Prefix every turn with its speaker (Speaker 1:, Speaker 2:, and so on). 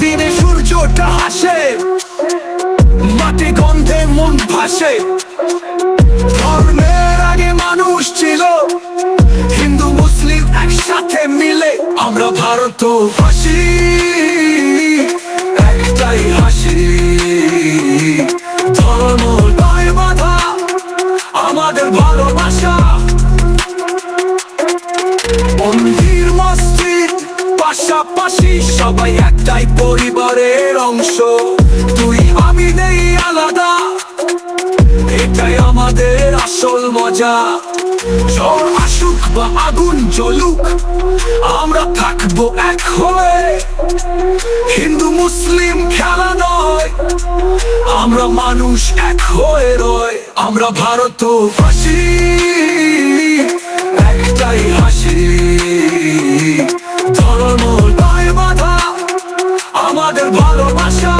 Speaker 1: দিনে সূর্যটা হাসে মাটি গন্ধে মন ভাসে। ধর্মের আগে মানুষ ছিল, হিন্দু, মুসলিম একসাথে মিলে আমরা ভারত ভাষী একটাই হাসি, ধর্ম বাধা, আমাদের ভালোবাসা। মন্দির মস্ত পাশাপাশি সবাই একটাই পরিবারের অংশ। তুই, আমি নেই আলাদা। এটাই আমাদের আসল মজা। ঝড় আসুক বা আগুন জ্বলুক, আমরা থাকব এক হয়ে। হিন্দু, মুসলিম খেলা নয়, আমরা মানুষ এক হয়ে রয়। আমরা ভারতবাসী। একটাই ভালোবাসা